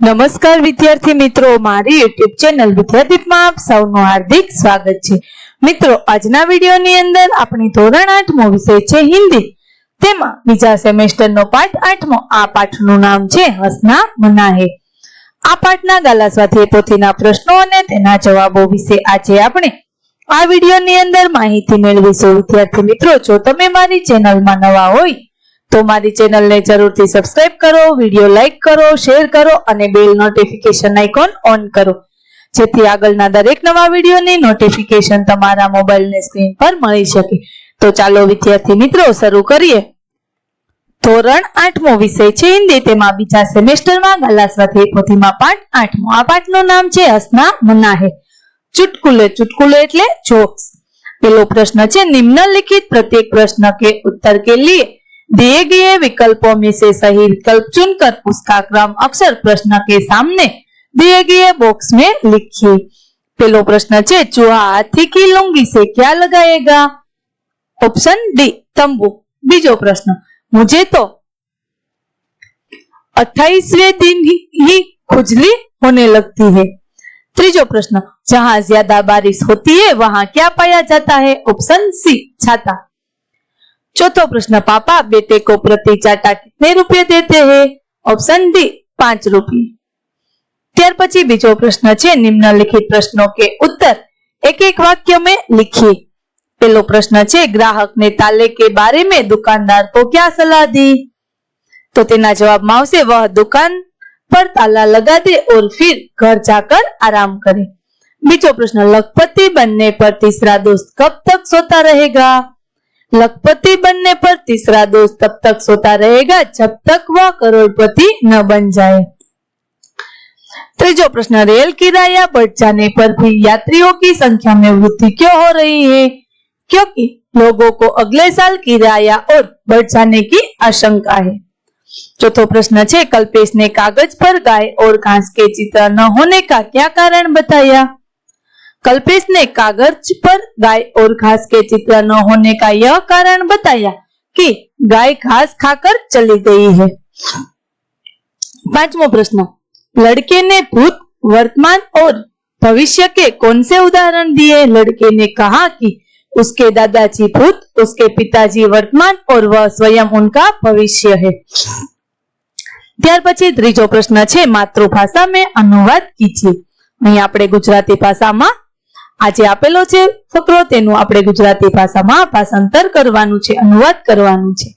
નમસ્કાર વિદ્યાર્થી મિત્રો, મારી યુટ્યુબ ચેનલ વિદ્યાદીપમાં આપ સૌનું હાર્દિક સ્વાગત છે. મિત્રો, આજના વિડીયોની અંદર આપણી ધોરણ આઠમો વિષય છે હિન્દી. તેમાં બીજા સેમેસ્ટરનો પાઠ આઠમો, આ પાઠનું નામ છે હસના મના હે આ પાઠના ગાલા સ્વાધ્યાય પોથીના પ્રશ્નો અને તેના જવાબો વિશે આજે આપણે આ વિડીયોની અંદર માહિતી મેળવીશું. વિદ્યાર્થી મિત્રો, જો તમે મારી ચેનલમાં નવા હોય તો મારી ચેનલને જરૂરથી સબસ્ક્રાઇબ કરો વીડિયો લાઇક કરો શેર કરો અને બેલ નોટિફિકેશન આઇકોન ઓન કરો. જેથી આગળના દરેક નવા વિડીયોની નોટિફિકેશન તમારા મોબાઈલની સ્ક્રીન પર મળી શકે. તો ચાલો વિદ્યાર્થી મિત્રો, શરૂ કરીએ. ધોરણ આઠમો વિષય છે હિન્દી. તેમાં બીજા સેમેસ્ટરમાં ગલાસવાથી પોથીમાં પાઠ. આઠમો આ પાઠનું નામ છે હસના મનાહે. ચુટકુલે ચુટકુલે એટલે જોક્સ. પેલો પ્રશ્ન છે, નિમ્નલિખિત પ્રત્યેક પ્રશ્ન કે ઉત્તર કે લીએ. दिए गए विकल्पों में से सही विकल्प चुनकर उसका क्रम अक्षर प्रश्न के सामने दिए गए बॉक्स में लिखिए पहलो प्रश्न छे, चूहा हाथी की लुंगी से क्या लगाएगा? ऑप्शन डी तंबू। बीजो प्रश्न, मुझे तो अट्ठाईसवे दिन ही खुजली होने लगती है। तीजो प्रश्न, जहाँ ज़्यादा बारिश होती है, वहाँ क्या पाया जाता है? ऑप्शन सी छाता। चौथो प्रश्न पापा बेटे को प्रति चाटा कितने रुपये देते हैं ऑप्शन डी પાંચ રૂપિયા. ત્યાર પછી બીજો પ્રશ્ન છે, નિમ્નલિખિત પ્રશ્નો કે ઉત્તર. એક એક વાક્ય लिखिए પેલો પ્રશ્ન છે, ગ્રાહક ને તાલે કે બારે મેં દુકાનદાર को क्या सलाह दी તો તેના જવાબમાં આવશે, વહ દુકાન પર તાલા લગા દે ઓર ફિર ઘર જાકર આરામ કરે. બીજો પ્રશ્ન, લખપતિ બનને પર તીસરા દોસ્ત કબ તક સોતા રહેગા? लखपति बनने पर तीसरा दोस्त तब तक सोता रहेगा जब तक वह करोड़पति न बन जाए त्रीजो प्रश्न रेल किराया बढ़ जाने पर भी यात्रियों की संख्या में वृद्धि क्यों हो रही है क्योंकि लोगों को अगले साल किराया और बढ़ जाने की आशंका है चौथो प्रश्न है कल्पेश ने कागज पर गाय और घास के चित्र न होने का क्या कारण बताया कल्पेश ने कागज पर गाय और घास के चित्र न होने का यह कारण बताया कि गाय घास खाकर चली गई है पांचवो प्रश्न लड़के ने भूत वर्तमान और भविष्य के कौन से उदाहरण दिए लड़के ने कहा कि उसके दादाजी भूत उसके पिताजी वर्तमान और वह स्वयं उनका भविष्य है ત્યાર પછી ત્રીજો પ્રશ્ન છે માતૃભાષા મેં અનુવાદ કીજીએ અહીં આપણે ગુજરાતી ભાષામાં આજે આપેલો છે ફકરો, તેનું આપણે ગુજરાતી ભાષામાં ભાષાંતર કરવાનું છે, અનુવાદ કરવાનું છે.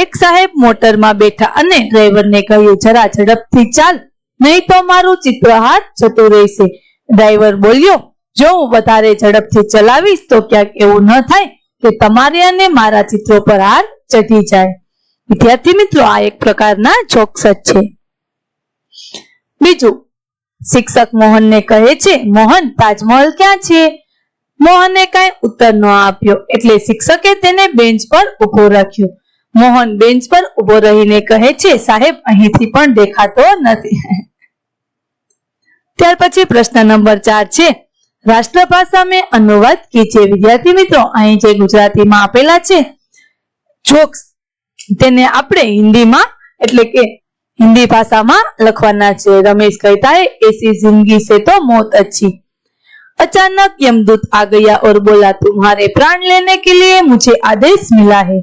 એક સાહેબ મોટરમાં બેઠા અને ડ્રાઈવરને કહ્યું, જરા ઝડપથી ચાલ, નહીં તો મારું ચિત્ર હાથ જતું રહેશે. ડ્રાઈવર બોલ્યો, જો હું વધારે ઝડપથી ચલાવીશ, તો ક્યાંક એવું ન થાય કે તમારે અને મારા ચિત્રો પર હાર ચઢી જાય. વિદ્યાર્થી મિત્રો, આ એક પ્રકારના જોક્સ જ છે. બીજું શિક્ષક મોહનને કહે છે, મોહન, તાજમહલ ક્યાં છે? મોહને કઈ ઉત્તર ન આપ્યો. એટલે શિક્ષકે તેને બેન્ચ પર ઊભો રાખ્યો. મોહન બેન્ચ પર ઊભો રહીને કહે છે, સાહેબ, અહીંથી પણ દેખાતો નથી. ત્યાર પછી પ્રશ્ન નંબર ચાર છે, રાષ્ટ્રભાષા મેં અનુવાદ જે વિદ્યાર્થી મિત્રો અહીં જે ગુજરાતીમાં આપેલા છે? જોક્સ તેને આપણે હિન્દીમાં એટલે કે हिंदी भाषा में लखवाना છે रमेश कहता है ऐसी जिंदगी से तो मौत अच्छी अचानक यमदूत आ गया और बोला तुम्हारे प्राण लेने के लिए मुझे आदेश मिला है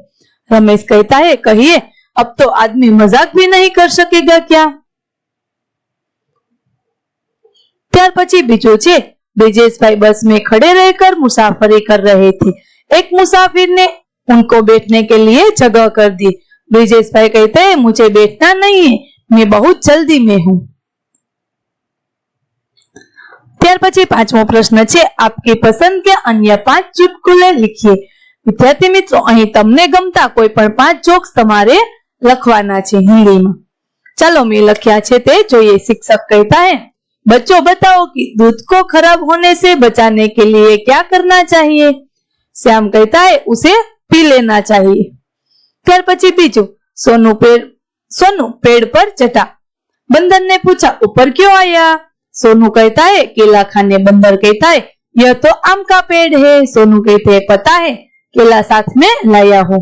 रमेश कहता है कहिए अब तो आदमी मजाक भी नहीं कर सकेगा क्या ત્યાર પછી બીજું છે ब्रिजेश बस में खड़े रहकर मुसाफरी कर रहे थे एक मुसाफिर ने उनको बैठने के लिए जगह कर दी ब्रिजेश भाई कहते हैं मुझे बैठना नहीं है मैं बहुत जल्दी में हूं ત્યાર પછી પાંચમો પ્રશ્ન છે આપકી પસંદ કે અન્ય પાંચ ચુટકુલે લીખીએ વિદ્યાર્થી મિત્રો અહીં તમને ગમતા કોઈ પણ પાંચ જોક્સ તમારે લખવાના છે હિન્દીમાં ચાલો મેં લખ્યા છે તે જોઈએ શિક્ષક કહેતા है बच्चों बताओ कि दूध को खराब होने से बचाने के लिए क्या करना चाहिए श्याम कहता है उसे पी लेना चाहिए ત્યાર પછી બીજું सोनू पेड़ सोनू पेड़ पर चढ़ा बंदर ने पूछा ऊपर क्यों आया सोनू कहता है केला खाने बंदर कहता है यह तो आम का पेड़ है सोनू कहते हैं पता है केला साथ में लाया हूं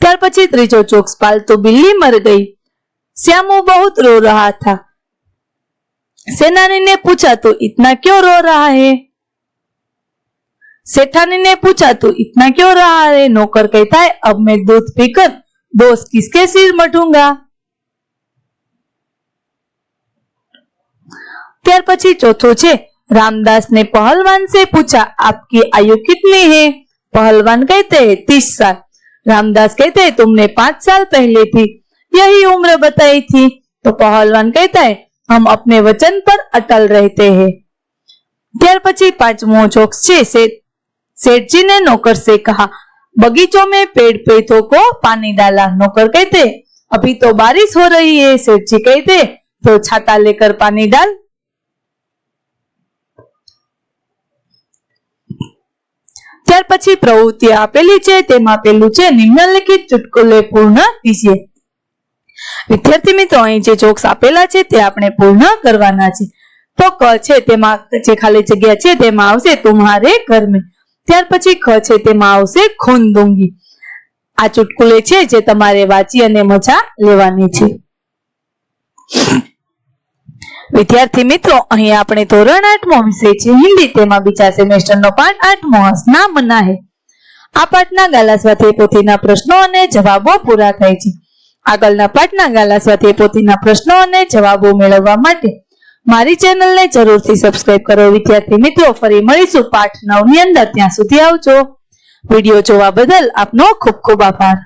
ત્યાર પછી ત્રીજો ચોક્સ પાલતુ બિલ્લી મર ગઈ श्यामू बहुत रो रहा था सेनानी ने पूछा तो इतना क्यों रो रहा है सेठानी ने पूछा तो इतना क्यों रहा है नौकर कहता है अब मैं दूध पीकर दोष किसके सिर मटूंगा ત્યાર પછી ચોથું છે रामदास ने पहलवान से पूछा आपकी आयु कितनी है पहलवान कहते हैं तीस साल रामदास कहते हैं तुमने पांच साल पहले थी यही उम्र बताई थी तो पहलवान कहता है हम अपने वचन पर अटल रहते हैं ત્યાર પછી પાંચમો જોક્સ છે શેઠ सेठ जी ने नौकर से कहा बगीचों में पेड़ पौधों को पानी डाला नौकर कहते अभी तो बारिश हो रही है सेठ जी कहते तो छाता लेकर पानी डाल ત્યાર પછી પ્રવૃત્તિ આપેલી છે તેમાં પેલું છે નિમ્નલિખિત ચુટકુલે પૂર્ણ કીજીએ વિદ્યાર્થી મિત્રો અહીં જે જોક્સ આપેલા છે તે આપણે પૂર્ણ કરવાના છે તો ક છે તેમાં જે ખાલી જગ્યા છે તેમાં આવશે તુમ્હારે ઘર મેં ત્યાર પછી ખ છે તેમાં આવશે ખૂન દુંગી આ ચુટકુલે છે જે તમારે વાંચી અને મજા લેવાની છે. વિદ્યાર્થી મિત્રો, અહીં આપણે ધોરણ આઠમો વિષય છે. હિન્દી તેમાં બીજા સેમેસ્ટરનો પાઠ આઠમો હસના મના હે આ પાઠના ગાલા સાથે પોતીના પ્રશ્નો અને જવાબો પૂરા થાય છે. આગળના પાઠના ગાલા સાથે પોતીના પ્રશ્નો અને જવાબો મેળવવા માટે મારી ચેનલને જરૂરથી સબસ્ક્રાઇબ કરો. વિદ્યાર્થી મિત્રો, ફરી મળીશું પાઠ નવની અંદર. ત્યાં સુધી આવજો. વીડિયો જોવા બદલ આપનો ખૂબ ખૂબ આભાર.